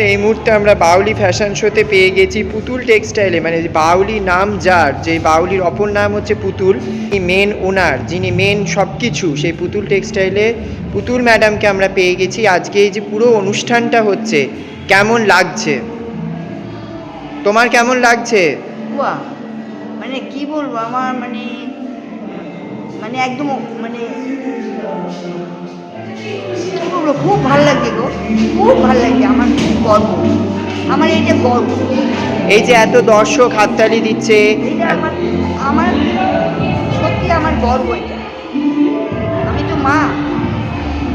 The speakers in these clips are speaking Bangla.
মুহূর্তে আমরা বাউলি ফ্যাশন শোতে পেয়ে গেছি পুতুল টেক্সটাইলে মানে বাউলি নাম যার, যে বাউলির অপর নাম হচ্ছে পুতুল মেন ওনার যিনি মেন সব কিছু সেই পুতুল টেক্সটাইলে পুতুল ম্যাডামকে আমরা পেয়ে গেছি। আজকে এই যে পুরো অনুষ্ঠানটা হচ্ছে, কেমন লাগছে? তোমার কেমন লাগছে? মানে কি বলব, আমার মানে মানে একদম মানে কি খুব ভালো লাগছে গো খুব ভালো লাগছে আমার খুব গর্ব। আমার এইটা গর্ব। এই যে এত দর্শক হাততালি দিচ্ছে। আমার আমার সত্যি আমার গর্ব এটা। আমি তো মা।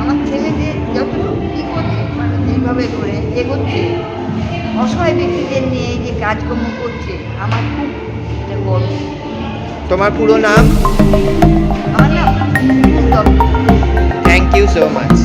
আমার ছেলে যে যতটুকু কী করছে মানে যেভাবে করে এগোচ্ছে অসহায় ব্যক্তিদের নিয়ে যে কাজকর্ম করছে আমার খুব এটা গর্ব। তোমার পুরো নাম? আমার নাম থ্যাংক ইউ সো মাচ